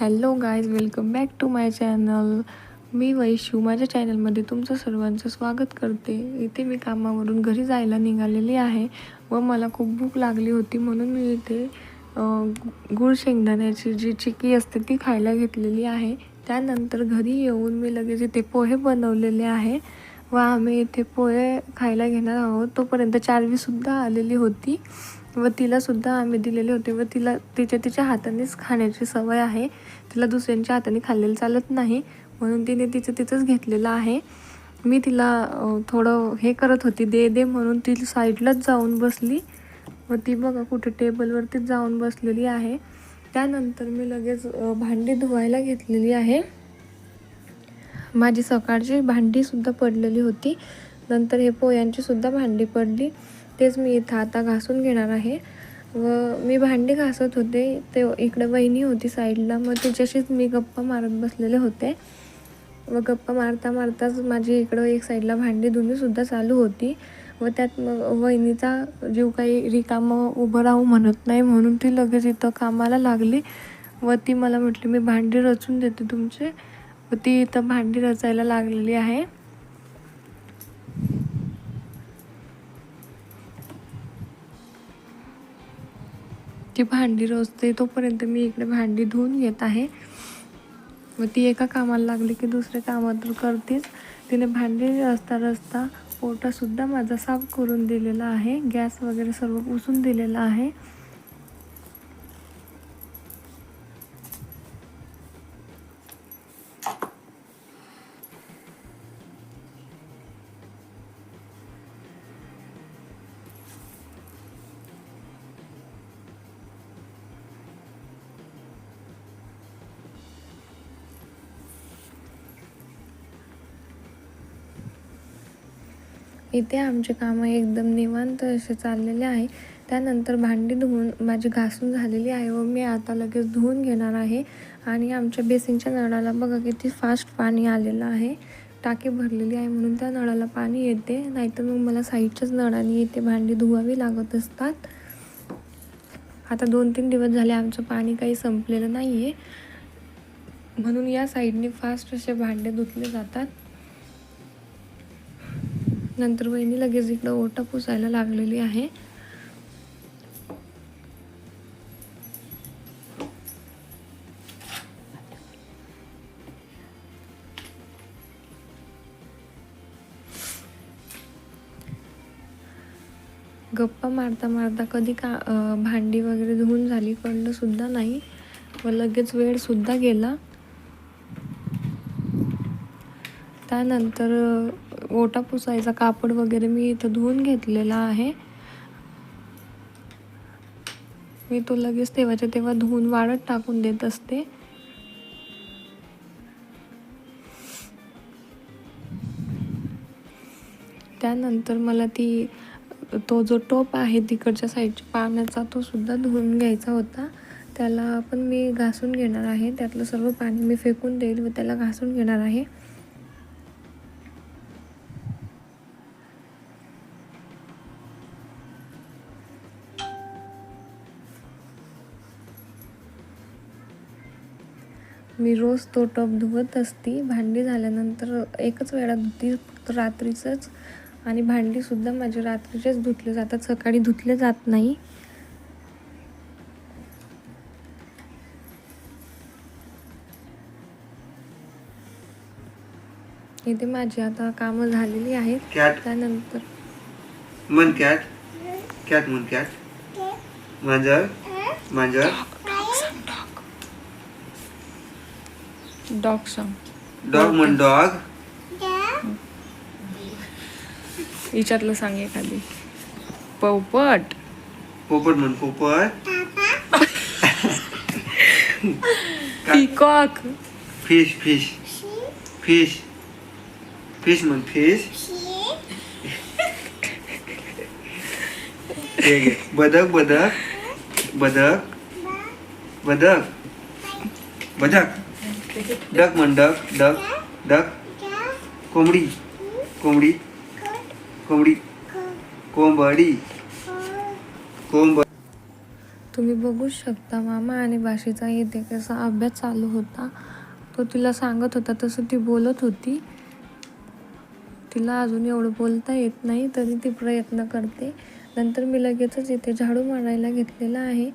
Hello guys welcome back to my channel मी वैशू माझ्या चॅनलमध्ये तुमचं सर्वांचं स्वागत करते. इथे मी कामावरून घरी जायला निघालेली आहे व मला खूप भूक लागली होती म्हणून मी इथे गुळ शेंगदाण्याची जी चिकी असते ती खायला घेतलेली आहे. त्यानंतर घरी येऊन मी लगेच इथे पोहे बनवलेले आहे व आम्ही इथे पोहे खायला घेणार आहोत. तोपर्यंत चारवीसुद्धा आलेली होती. व तिलासुद्धा आम्ही दिलेले होते व तिला तिच्या तिच्या हातानेच खाण्याची सवय आहे. तिला दुसऱ्यांच्या हाताने खाल्लेलं चालत नाही म्हणून तिने तिचं तिथंच घेतलेलं आहे. मी तिला थोडं हे करत होती दे दे म्हणून ती साईडलाच जाऊन बसली. व ती बघा कुठे टेबलवरतीच जाऊन बसलेली आहे. त्यानंतर मी लगेच भांडी धुवायला घेतलेली आहे. माझी सकाळची भांडीसुद्धा पडलेली होती. नंतर हे पोह्यांचीसुद्धा भांडी पडली. तेच मी इथं आता घासून घेणार आहे. व मी भांडी घासत होते. ते इकडे वहिनी होती साईडला. मग तिच्याशीच मी गप्पा मारत बसलेले होते. व गप्पा मारता मारताच माझी इकडं एक साईडला भांडी धुणीसुद्धा चालू होती. व त्यात मग वहिनीचा जीव काही रिकामं उभं राहू म्हणत नाही म्हणून ती लगेच इथं कामाला लागली. व ती मला म्हटली मी भांडी रचून देते तुमचे. व ती इथं भांडी रचायला लागलेली आहे. ती भांडी रोजते तोपर्यंत मी इकडे भांडी धुवून घेत आहे. मग ती एका कामाला लागली की दुसऱ्या कामात तर करतेच. तिने भांडी रचता रचता पोटासुद्धा माझा साफ करून दिलेला आहे. गॅस वगैरे सर्व पुसून दिलेला आहे. इथे आमचे कामं एकदम निवांत असे चाललेले आहे. त्यानंतर भांडी धुवून माझी घासून झालेली आहे व मी आता लगेच धुवून घेणार आहे. आणि आमच्या बेसिनच्या नळाला बघा किती फास्ट पाणी आलेलं आहे. टाकी भरलेली आहे म्हणून त्या नळाला पाणी येते. नाहीतर मग मला साईडच्याच नळाने इथे भांडी धुवावी लागत असतात. आता दोन तीन दिवस झाले आमचं पाणी काही संपलेलं नाही आहे म्हणून या साईडने फास्ट असे भांडे धुतले जातात. नंतर वहिनी लगेच इकडं ओटा पुसायला लागलेली आहे. गप्पा मारता मारता कधी का भांडी वगैरे धुवून झाली कळलंसुद्धा नाही. व लगेच वेळसुद्धा गेला. त्यानंतर ओटा पुसायचा कापड वगैरे मी इथं धुवून घेतलेला आहे. मी तो लगेच तेव्हाच्या तेव्हा धुवून वाळत टाकून देत असते. त्यानंतर मला ती तो जो टोप आहे तिकडच्या साईडच्या पाण्याचा तो सुद्धा धुवून घ्यायचा होता. त्याला पण मी घासून घेणार आहे. त्यातलं सर्व पाणी मी फेकून देईल व त्याला घासून घेणार आहे. मी रोज तो टब धुवत असती. भांडी झाल्यानंतर एकच वेळा धुती फक्त रात्रीचंच आणि भांडीसुद्धा माझे रात्रीचेच धुतले जातात. सकाळी धुतले जात नाही. इथे माझी आता कामं झालेली आहेत. कॅट. त्यानंतर man cat. Cat man cat. मांजर. मांजर. डॉग सॉंग डॉग मन डॉग विचारलं सांग एखादी. पोपट. पोपट मन पोपट. Peacock fish fish fish fish मन फिश बदक बदक. बदक. बदक. बदक. डक म्हण डक डक डक. कोंबडी कोंबडी कोंबडी कोंबडी कोंब तुम्ही बघू शकता मामा आणि बाशीचा इथे कसा अभ्यास चालू होता. तो तिला सांगत होता तसं ती बोलत होती. तिला अजून एवढं बोलता येत नाही तरी ती प्रयत्न करते. नंतर मी लगेचच इथे झाडू मारायला घेतलेला आहे.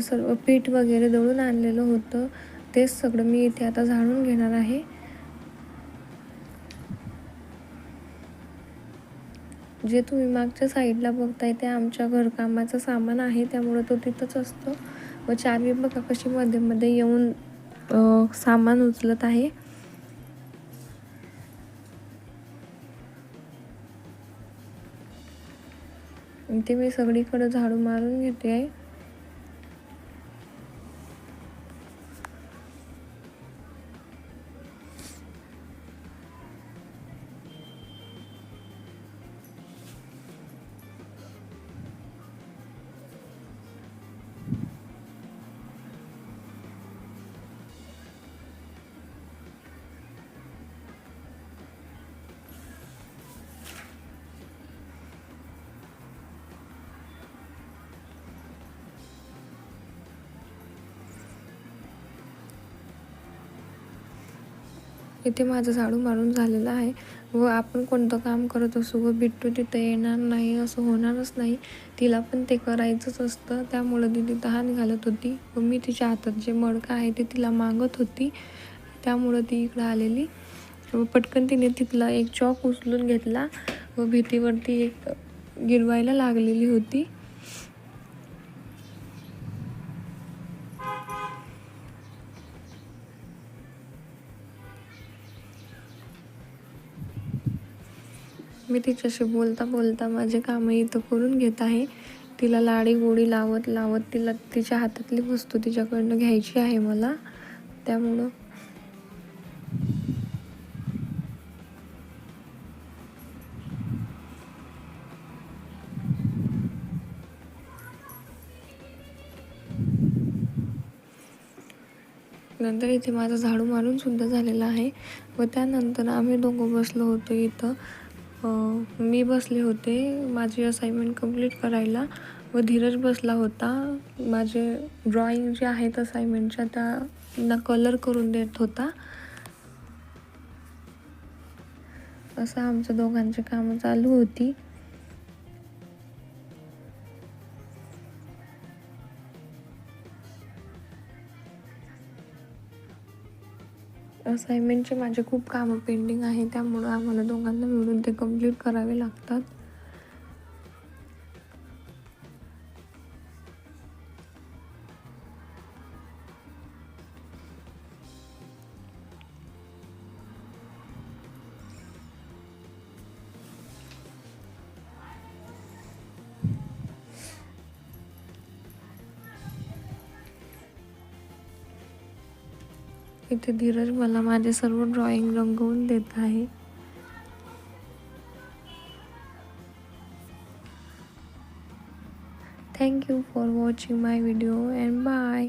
सर्व पीठ वगैरे दळून आणलेलं होतं. तेच सगळं मी इथे आता झाडून घेणार आहे. जे तुम्ही मागच्या साईडला बघताय ते आमच्या घरकामाचं सामान आहे त्यामुळे तो तिथंच असतो. व चारवी बघा कशी मध्ये मध्ये येऊन सामान उचलत आहे. इथे मी सगळीकडे झाडू मारून घेते. आहे इथे माझं झाडू मारून झालेलं आहे. व आपण कोणतं काम करत असू व बिट्टू तिथं येणार नाही असं होणारच नाही. तिला पण ते करायचंच असतं. त्यामुळं ती तिथं हात घालत होती व मी तिच्या हातात जे मडकं आहे ते तिला मागत होती. त्यामुळं ती इकडं आलेली. व पटकन तिने तिथला एक चॉक उचलून घेतला व भीतीवरती एक गिरवायला लागलेली होती. मी तिच्याशी बोलता बोलता माझे कामं इथं करून घेत आहे. तिला लाडी गोडी लावत लावत तिला तिच्या हातातली वस्तू तिच्याकडनं घ्यायची आहे मला. त्यामुळं नंतर इथे माझा झाडू मारून सुद्धा झालेला आहे. व त्यानंतर आम्ही दोघं बसलो होतो इथं. मी बसले होते. माझी असाइनमेंट कंप्लीट करायला व धीरज बसला होता. माझे ड्रॉइंग जे आहेत असाइनमेंटच्या त्यांना कलर करून देत होता. असं आमच्या दोघांची कामं चालू होती. असाइनमेंटचे माझे खूप कामं पेंडिंग आहे त्यामुळं आम्हाला दोघांना मिळून ते कंप्लीट करावे लागतात. इथे धीरज मला माझे सर्व ड्रॉइंग रंगवून देत आहे. Thank you for watching my video and bye